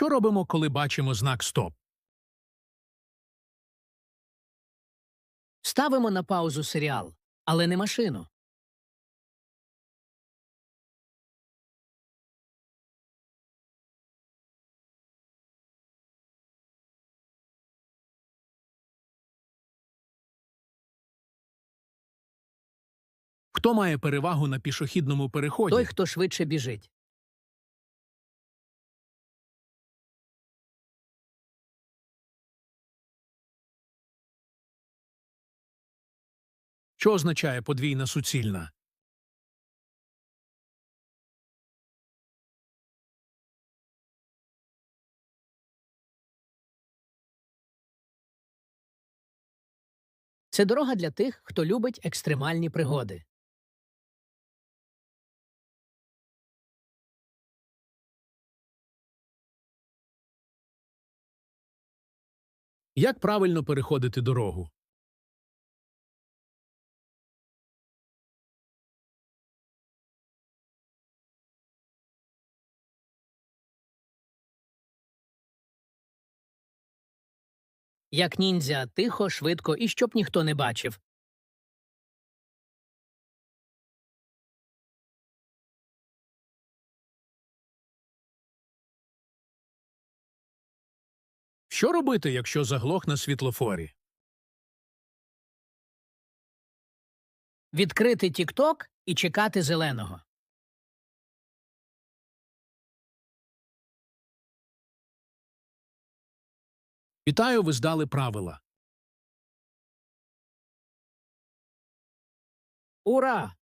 Що робимо, коли бачимо знак Стоп? Ставимо на паузу серіал, але не машину. Хто має перевагу на пішохідному переході? Той, хто швидше біжить. Що означає подвійна суцільна? Це дорога для тих, хто любить екстремальні пригоди. Як правильно переходити дорогу? Як ніндзя, тихо, швидко і щоб ніхто не бачив. Що робити, якщо заглох на світлофорі? Відкрити тік-ток і чекати зеленого. Вітаю, ви здали правила. Ура!